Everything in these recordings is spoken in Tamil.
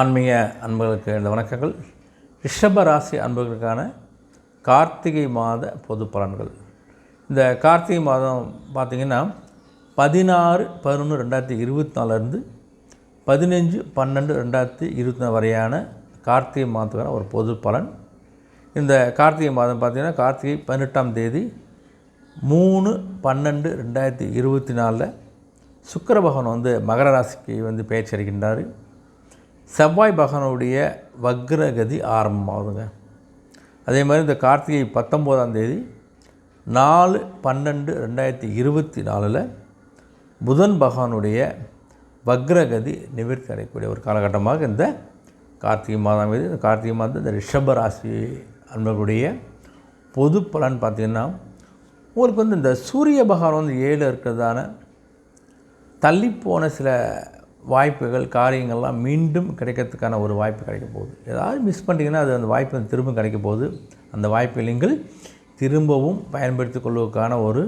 ஆன்மீக அன்பர்களுக்கு இந்த வணக்கங்கள். ரிஷப ராசி அன்பர்களுக்கான கார்த்திகை மாத பொது பலன்கள். இந்த கார்த்திகை மாதம் பார்த்திங்கன்னா பதினாறு பதினொன்று ரெண்டாயிரத்தி இருபத்தி நாலுலேருந்து பதினஞ்சு பன்னெண்டு ரெண்டாயிரத்தி இருபத்தி நாலு வரையான கார்த்திகை மாதத்துக்கான ஒரு பொது பலன். இந்த கார்த்திகை மாதம் பார்த்திங்கன்னா கார்த்திகை பதினெட்டாம் தேதி மூணு பன்னெண்டு ரெண்டாயிரத்தி இருபத்தி நாலில் சுக்கர பகவான் வந்து மகர ராசிக்கு வந்து பேச்சரிக்கின்றார் செவ்வாய் பகவானுடைய வக்ரகதி ஆரம்பமாகுதுங்க. அதே மாதிரி இந்த கார்த்திகை பத்தொம்போதாம் தேதி நாலு பன்னெண்டு ரெண்டாயிரத்தி இருபத்தி நாலில் புதன் பகவானுடைய வக்ரகதி நிவர்த்தி அடையக்கூடிய ஒரு காலகட்டமாக இந்த கார்த்திகை மாதம் இந்த கார்த்திகை மாதம் இந்த ரிஷப ராசி அன்பர்களுடைய பொது பலன் பார்த்திங்கன்னா உங்களுக்கு வந்து இந்த சூரிய பகவான் வந்து ஏழு இருக்கிறதான தள்ளிப்போன சில வாய்ப்புகள் காரியங்கள்லாம் மீண்டும் கிடைக்கிறதுக்கான ஒரு வாய்ப்பு கிடைக்க போகுது. ஏதாவது மிஸ் பண்ணிட்டீங்கன்னா அது அந்த வாய்ப்பு வந்து திரும்ப கிடைக்க போகுது. அந்த வாய்ப்பை நீங்கள் திரும்பவும் பயன்படுத்தி கொள்வதற்கான ஒரு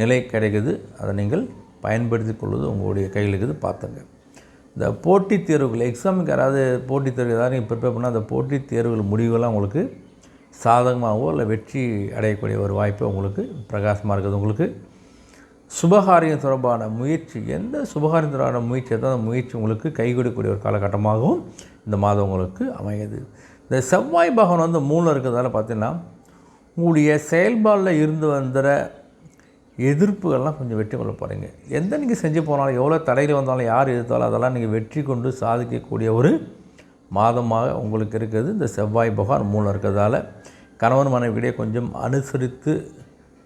நிலை கிடைக்குது. அதை நீங்கள் பயன்படுத்தி கொள்வது உங்களுடைய கையில் இருக்குது. பார்த்துங்க. இந்த போட்டித் தேர்வுகள் எக்ஸாமுக்கு யாராவது போட்டித் தேர்வு ஏதாவது நீங்கள் ப்ரிப்பேர் பண்ணால் அந்த போட்டித் தேர்வுகள் முடிவுகள்லாம் உங்களுக்கு சாதகமாகவோ இல்லை வெற்றி அடையக்கூடிய ஒரு வாய்ப்பு உங்களுக்கு பிரகாசமாக இருக்குது. உங்களுக்கு சுபகாரியம் தொடர்பான முயற்சி எந்த சுபகாரியம் தொடர்பான முயற்சி அந்த முயற்சி உங்களுக்கு கைகொடுக்கக்கூடிய ஒரு காலகட்டமாகவும் இந்த மாதம் உங்களுக்கு அமையுது. இந்த செவ்வாய் பகவான் வந்து மூணு இருக்கிறதால பார்த்தீங்கன்னா உங்களுடைய செயல்பாடில் இருந்து வந்துற எதிர்ப்புகள்லாம் கொஞ்சம் வெற்றி கொள்ள போகிறீங்க எந்த நீங்கள் செஞ்சு போனாலும் எவ்வளோ தடையில் வந்தாலும் யார் எதிர்த்தாலும் அதெல்லாம் நீங்கள் வெற்றி கொண்டு சாதிக்கக்கூடிய ஒரு மாதமாக உங்களுக்கு இருக்கிறது இந்த செவ்வாய் பகவான் மூலம் இருக்கிறதால கணவன் மனைவியிடையே கொஞ்சம் அனுசரித்து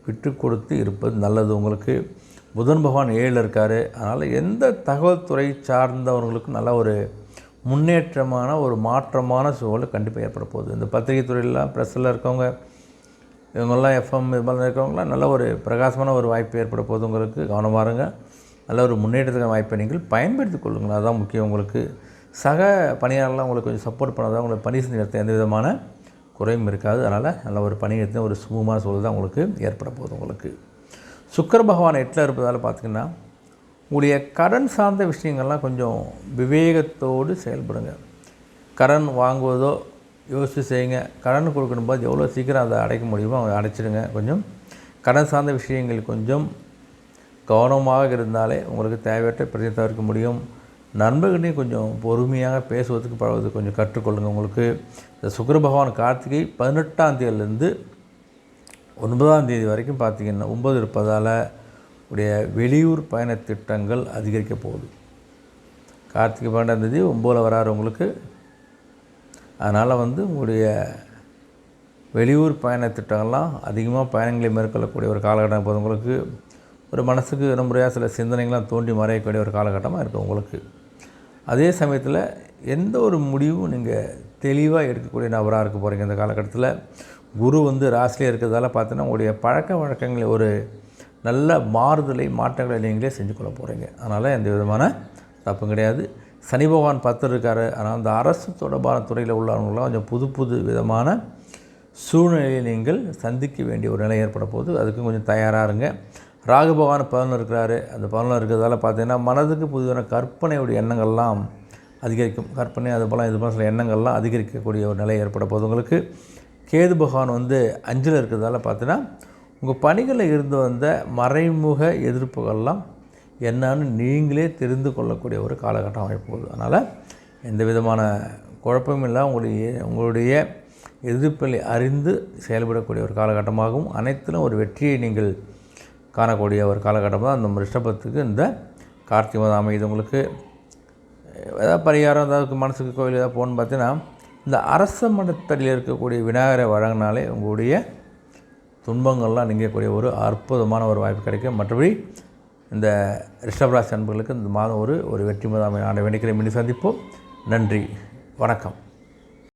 விட்டு கொடுத்து இருப்பது நல்லது. உங்களுக்கு புதன் பகவான் ஏழில் இருக்கார். அதனால் எந்த தகவல் துறை சார்ந்தவர்களுக்கும் நல்ல ஒரு முன்னேற்றமான ஒரு மாற்றமான சூழல் கண்டிப்பாக ஏற்பட போகுது. இந்த பத்திரிகை துறையிலாம் ப்ரெஸ்ஸில் இருக்கவங்க இவங்கெல்லாம் எஃப்எம் இது மாதிரி இருக்கிறவங்களாம் நல்ல ஒரு பிரகாசமான ஒரு வாய்ப்பு ஏற்பட போகுது உங்களுக்கு. கவனமாக இருங்க. நல்ல ஒரு முன்னேற்றத்துக்கான வாய்ப்பை நீங்கள் பயன்படுத்தி கொள்ளுங்கள். அதுதான் முக்கியம். உங்களுக்கு சக பணியாளர்லாம் உங்களுக்கு கொஞ்சம் சப்போர்ட் பண்ணாதான் உங்களுக்கு பணி செஞ்சு எந்த விதமான குறையும் இருக்காது. அதனால் நல்ல ஒரு பணியத்தை ஒரு சுமூகமான சூழல் தான் உங்களுக்கு ஏற்பட போகுது உங்களுக்கு. சுக்கர பகவான் எட்டில் இருப்பதால் பார்த்திங்கன்னா உங்களுடைய கடன் சார்ந்த விஷயங்கள்லாம் கொஞ்சம் விவேகத்தோடு செயல்படுங்க. கடன் வாங்குவதோ யோசித்து செய்யுங்க. கடன் கொடுக்கணும்போது எவ்வளோ சீக்கிரம் அதை அடைக்க முடியுமோ அதை அடைச்சிடுங்க கொஞ்சம். கடன் சார்ந்த விஷயங்கள் கொஞ்சம் கவனமாக இருந்தாலே உங்களுக்கு தேவையற்ற பிரச்சனை தவிர்க்க முடியும். நண்பர்களையும் கொஞ்சம் பொறுமையாக பேசுவதற்கு பழகுவது கொஞ்சம் கற்றுக்கொள்ளுங்கள். உங்களுக்கு இந்த சுக்கர பகவான் கார்த்திகை பதினெட்டாம் தேதியிலேருந்து ஒன்பதாம் தேதி வரைக்கும் பார்த்திங்கன்னா ஒன்பது இருப்பதால் உடைய வெளியூர் பயண திட்டங்கள் அதிகரிக்க போகுது. கார்த்திகை பன்னெண்டாம் தேதி ஒம்போதில் வராரு உங்களுக்கு. அதனால் வந்து உங்களுடைய வெளியூர் பயண திட்டங்கள்லாம் அதிகமாக பயணங்களை மேற்கொள்ளக்கூடிய ஒரு காலகட்டம் இப்போது உங்களுக்கு. ஒரு மனசுக்கு முறையாக சில சிந்தனைகள்லாம் தோண்டி மறையக்கூடிய ஒரு காலகட்டமாக இருக்குது உங்களுக்கு. அதே சமயத்தில் எந்த ஒரு முடிவும் நீங்கள் தெளிவாக எடுக்கக்கூடிய நபராக இருக்க போகிறீங்க இந்த காலகட்டத்தில்? குரு வந்து ராசிலே இருக்கிறதால பார்த்தீங்கன்னா உங்களுடைய பழக்க வழக்கங்களை ஒரு நல்ல மாறுதலை மாற்றங்களை நீங்களே செஞ்சு கொள்ள போகிறீங்க அதனால் எந்த விதமான தப்பும் கிடையாது. சனி பகவான் பத்து இருக்கார். ஆனால் அந்த அரசு தொடர்பான துறையில் உள்ளவங்களாம் கொஞ்சம் புது புது விதமான சூழ்நிலையை நீங்கள் சந்திக்க வேண்டிய ஒரு நிலை ஏற்பட போது அதுக்கும் கொஞ்சம் தயாராக இருங்க. ராகு பகவான் பதினொன்று இருக்கிறாரு. அந்த பதினொன்று இருக்கிறதால பார்த்தீங்கன்னா மனதுக்கு புதுவான கற்பனையுடைய எண்ணங்கள்லாம் அதிகரிக்கும். கற்பனை அது போல் இது போல் சில எண்ணங்கள்லாம் அதிகரிக்கக்கூடிய ஒரு நிலை ஏற்பட போது உங்களுக்கு. கேது பகவான் வந்து அஞ்சில் இருக்கிறதால பார்த்தீங்கன்னா உங்கள் பணிகளில் இருந்து வந்த மறைமுக எதிர்ப்புகள்லாம் என்னன்னு நீங்களே தெரிந்து கொள்ளக்கூடிய ஒரு காலகட்டம் அமைப்போகுது அதனால் எந்த விதமான குழப்பமும் இல்லை. உங்களுடைய உங்களுடைய எதிர்ப்பை அறிந்து செயல்படக்கூடிய ஒரு காலகட்டமாகவும் அனைத்திலும் ஒரு வெற்றியை நீங்கள் காணக்கூடிய ஒரு காலகட்டம் தான் அந்த ரிஷபத்துக்கு இந்த கார்த்திகை மாதம் அமையுது. உங்களுக்கு ஏதாவது பரிகாரம் ஏதாவது மனசுக்கு கோயில் ஏதாவது போகணுன்னு பார்த்தீங்கன்னா இந்த அரச மடத்தடியில் இருக்கக்கூடிய விநாயகரை வழங்கினாலே உங்களுடைய துன்பங்கள்லாம் நீங்கக்கூடிய ஒரு அற்புதமான ஒரு வாய்ப்பு கிடைக்கும். மற்றபடி இந்த ரிஷபராசி அன்பர்களுக்கு இந்த மாதம் ஒரு ஒரு வெற்றி மாதம் ஆண்ட வேண்டிக்கிறேன். மீண்டும் சந்திப்போம். நன்றி. வணக்கம்.